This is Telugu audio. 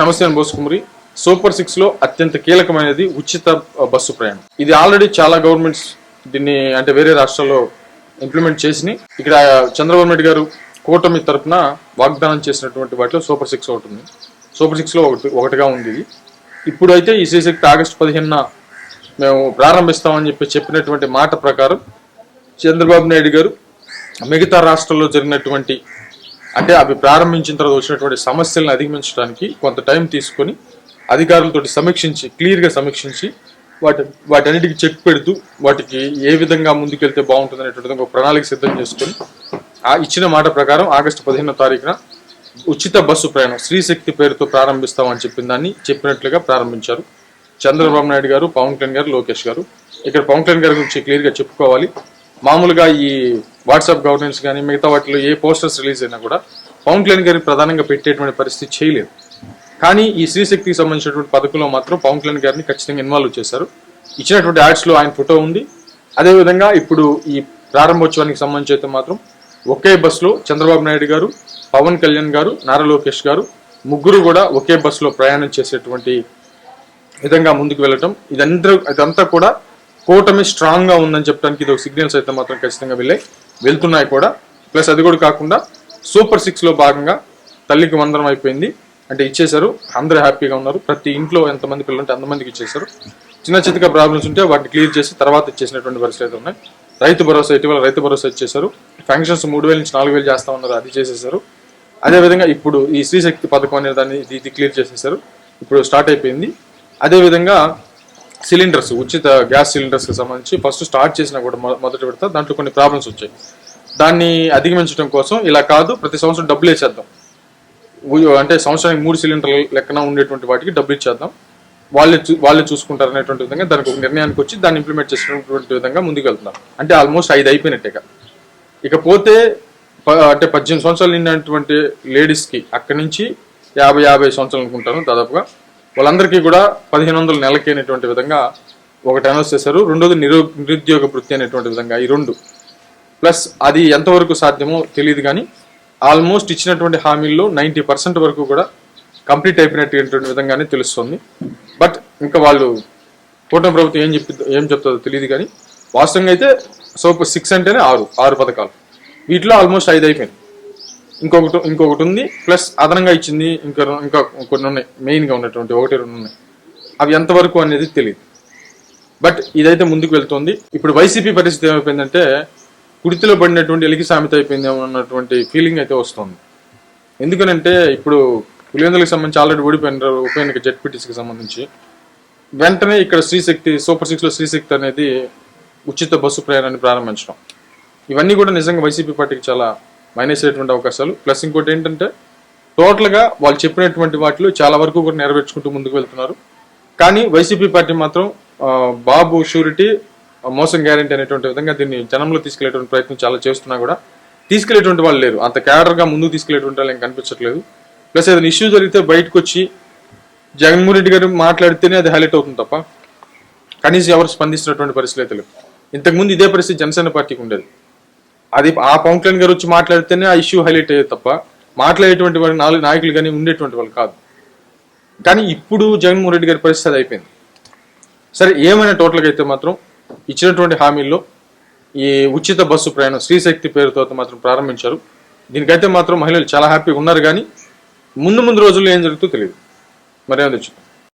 నమస్తే అని బోసుకుమరి సూపర్ సిక్స్లో అత్యంత కీలకమైనది ఉచిత బస్సు ప్రయాణం. ఇది ఆల్రెడీ చాలా గవర్నమెంట్స్ దీన్ని అంటే వేరే రాష్ట్రాల్లో ఇంప్లిమెంట్ చేసి ఇక్కడ చంద్రబాబు నాయుడు గారు కూటమి తరపున వాగ్దానం చేసినటువంటి వాటిలో సూపర్ సిక్స్ ఒకటి ఉంది. సూపర్ సిక్స్లో ఒకటి ఒకటిగా ఉంది ఇది. ఇప్పుడు అయితే ఈ సీసెక్ట్ ఆగస్టు పదిహేనున మేము ప్రారంభిస్తామని చెప్పి చెప్పినటువంటి మాట ప్రకారం చంద్రబాబు నాయుడు గారు మిగతా రాష్ట్రాల్లో జరిగినటువంటి అంటే అవి ప్రారంభించిన తర్వాత వచ్చినటువంటి సమస్యలను అధిగమించడానికి కొంత టైం తీసుకొని అధికారులతో సమీక్షించి క్లియర్గా సమీక్షించి వాటి వాటన్నిటికి చెక్ పెడుతూ వాటికి ఏ విధంగా ముందుకెళ్తే బాగుంటుంది అనేటువంటి ఒక ప్రణాళిక సిద్ధం చేసుకొని ఆ ఇచ్చిన మాట ప్రకారం ఆగస్టు పదిహేనో తారీఖున ఉచిత బస్సు ప్రయాణం శ్రీశక్తి పేరుతో ప్రారంభిస్తామని చెప్పిన దాన్ని చెప్పినట్లుగా ప్రారంభించారు. చంద్రబాబు నాయుడు గారు పవన్ కళ్యాణ్ గారు లోకేష్ గారు. ఇక్కడ పవన్ కళ్యాణ్ గారి గురించి క్లియర్గా చెప్పుకోవాలి. మామూలుగా ఈ వాట్సాప్ గవర్నెన్స్ కానీ మిగతా వాటిలో ఏ పోస్టర్స్ రిలీజ్ అయినా కూడా పవన్ కళ్యాణ్ గారిని ప్రధానంగా పెట్టేటువంటి పరిస్థితి చేయలేదు. కానీ ఈ శ్రీశక్తికి సంబంధించినటువంటి పథకంలో మాత్రం పవన్ కళ్యాణ్ గారిని ఖచ్చితంగా ఇన్వాల్వ్ చేశారు. ఇచ్చినటువంటి యాడ్స్లో ఆయన ఫోటో ఉంది. అదేవిధంగా ఇప్పుడు ఈ ప్రారంభోత్సవానికి సంబంధించి అయితే మాత్రం ఒకే బస్సులో చంద్రబాబు నాయుడు గారు పవన్ కళ్యాణ్ గారు నారా లోకేష్ గారు ముగ్గురు కూడా ఒకే బస్సులో ప్రయాణం చేసేటువంటి విధంగా ముందుకు వెళ్ళటం. ఇదంతా ఇదంతా కూడా కూటమి స్ట్రాంగ్గా ఉందని చెప్పడానికి ఇది ఒక సిగ్నల్స్ అయితే మాత్రం ఖచ్చితంగా వెళ్ళాయి. వెళ్తున్నాయి కూడా. ప్లస్ అది కూడా కాకుండా సూపర్ సిక్స్లో భాగంగా తల్లికి వందనం అయిపోయింది. అంటే ఇచ్చేశారు. అందరూ హ్యాపీగా ఉన్నారు. ప్రతి ఇంట్లో ఎంతమంది పిల్లలు ఉంటే అంతమందికి ఇచ్చేశారు. చిన్న చిన్నగా ప్రాబ్లమ్స్ ఉంటే వాటిని క్లియర్ చేసి తర్వాత ఇచ్చేసినటువంటి పరిస్థితులు అయితే ఉన్నాయి. రైతు భరోసా ఇటీవల రైతు భరోసా ఇచ్చేశారు. ఫంక్షన్స్ మూడు వేల నుంచి నాలుగు వేలు చేస్తా ఉన్నారు. అది చేసేశారు. అదేవిధంగా ఇప్పుడు ఈ శ్రీశక్తి పథకం అనే దాన్ని ఇది- ఇది క్లియర్ చేసేసారు ఇప్పుడు స్టార్ట్ అయిపోయింది. అదేవిధంగా సిలిండర్స్ ఉచిత గ్యాస్ సిలిండర్స్కి సంబంధించి ఫస్ట్ స్టార్ట్ చేసినా కూడా మొదటి పెడతా దాంట్లో కొన్ని ప్రాబ్లమ్స్ వచ్చాయి. దాన్ని అధిగమించడం కోసం ఇలా కాదు ప్రతి సంవత్సరం డబ్బులు వేసేద్దాం. అంటే సంవత్సరానికి మూడు సిలిండర్ల లెక్కన ఉండేటువంటి వాటికి డబ్బులు ఇచ్చేద్దాం. వాళ్ళే చూ- వాళ్ళే చూసుకుంటారు అనేటువంటి విధంగా దానికి ఒక నిర్ణయానికి వచ్చి దాన్ని ఇంప్లిమెంట్ చేసినటువంటి విధంగా ముందుకు వెళ్తున్నారు అంటే ఆల్మోస్ట్ ఐదు అయిపోయినట్టేగా ఇకపోతే ప- అంటే పద్దెనిమిది సంవత్సరాలు నిండినటువంటి లేడీస్కి అక్కడి నుంచి యాభై యాభై సంవత్సరాలు అనుకుంటాను దాదాపుగా. వాళ్ళందరికీ కూడా పదిహేను వందల నెలకి అనేటువంటి విధంగా ఒకటి అనౌన్స్ చేశారు. రెండోది నిరో నిరుద్యోగ వృత్తి అనేటువంటి విధంగా ఈ రెండు. ప్లస్ అది ఎంతవరకు సాధ్యమో తెలియదు కానీ ఆల్మోస్ట్ ఇచ్చినటువంటి హామీల్లో నైంటీ పర్సెంట్ వరకు కూడా కంప్లీట్ అయిపోయినటువంటి విధంగానే తెలుస్తుంది. బట్ ఇంకా వాళ్ళు కూటమి ప్రభుత్వం ఏం చెప్పి ఏం చెప్తుందో తెలియదు కానీ వాస్తవంగా అయితే సూపర్ సిక్స్ అంటేనే ఆరు ఆరు పథకాలు. వీటిలో ఆల్మోస్ట్ ఐదు అయిపోయింది ఇంకొకటి ఇంకొకటి ఉంది. ప్లస్ అదనంగా ఇచ్చింది ఇంకా ఇంకా కొన్ని ఉన్నాయి. మెయిన్గా ఉన్నటువంటి ఒకటి రెండు ఉన్నాయి. అవి ఎంతవరకు అనేది తెలియదు బట్ ఇదైతే ముందుకు వెళ్తుంది. ఇప్పుడు వైసీపీ పరిస్థితి ఏమైపోయిందంటే కుడితిలో పడినటువంటి ఎలికి సామెత అయిపోయింది అన్నటువంటి ఫీలింగ్ అయితే వస్తుంది. ఎందుకనంటే ఇప్పుడు పులివెందులకు సంబంధించి ఆల్రెడీ ఓడిపోయినారు ఉప ఎన్నిక సంబంధించి వెంటనే ఇక్కడ శ్రీశక్తి సూపర్ సిక్స్లో శ్రీశక్తి అనేది ఉచిత బస్సు ప్రయాణాన్ని ప్రారంభించడం. ఇవన్నీ కూడా నిజంగా వైసీపీ పార్టీకి చాలా మైనస్ అయ్యేటువంటి అవకాశాలు. ప్లస్ ఇంకోటి ఏంటంటే టోటల్గా వాళ్ళు చెప్పినటువంటి వాటిలో చాలా వరకు కూడా నెరవేర్చుకుంటూ ముందుకు వెళ్తున్నారు. కానీ వైసీపీ పార్టీ మాత్రం బాబు షూరిటీ మోసం గ్యారెంటీ అనేటువంటి విధంగా దీన్ని జనంలో తీసుకెళ్ళేటువంటి ప్రయత్నం చాలా చేస్తున్నా కూడా తీసుకెళ్ళేటువంటి వాళ్ళు లేరు. అంత క్యాడర్గా ముందుకు తీసుకెళ్ళేటువంటి వాళ్ళు ఏం కనిపించట్లేదు. ప్లస్ ఏదైనా ఇష్యూ జరిగితే బయటకు వచ్చి జగన్మోహన్ రెడ్డి గారు మాట్లాడితేనే అది హైలైట్ అవుతుంది తప్ప కనీసం ఎవరు స్పందిస్తున్నటువంటి పరిస్థితి అయితే ఇంతకుముందు ఇదే పరిస్థితి జనసేన పార్టీకి ఉండేది. అది ఆ పవన్ కళ్యాణ్ గారు వచ్చి మాట్లాడితేనే ఆ ఇష్యూ హైలైట్ అయ్యేది తప్ప మాట్లాడేటువంటి వారి నాలుగు నాయకులు కానీ ఉండేటువంటి వాళ్ళు కాదు. కానీ ఇప్పుడు జగన్మోహన్ రెడ్డి గారి పరిస్థితి అయిపోయింది. సరే ఏమైనా టోటల్గా అయితే మాత్రం ఇచ్చినటువంటి హామీల్లో ఈ ఉచిత బస్సు ప్రయాణం శ్రీశక్తి పేరుతో మాత్రం ప్రారంభించారు. దీనికైతే మాత్రం మహిళలు చాలా హ్యాపీగా ఉన్నారు కానీ ముందు ముందు రోజుల్లో ఏం జరుగుతుందో తెలియదు. మరేమో తెచ్చు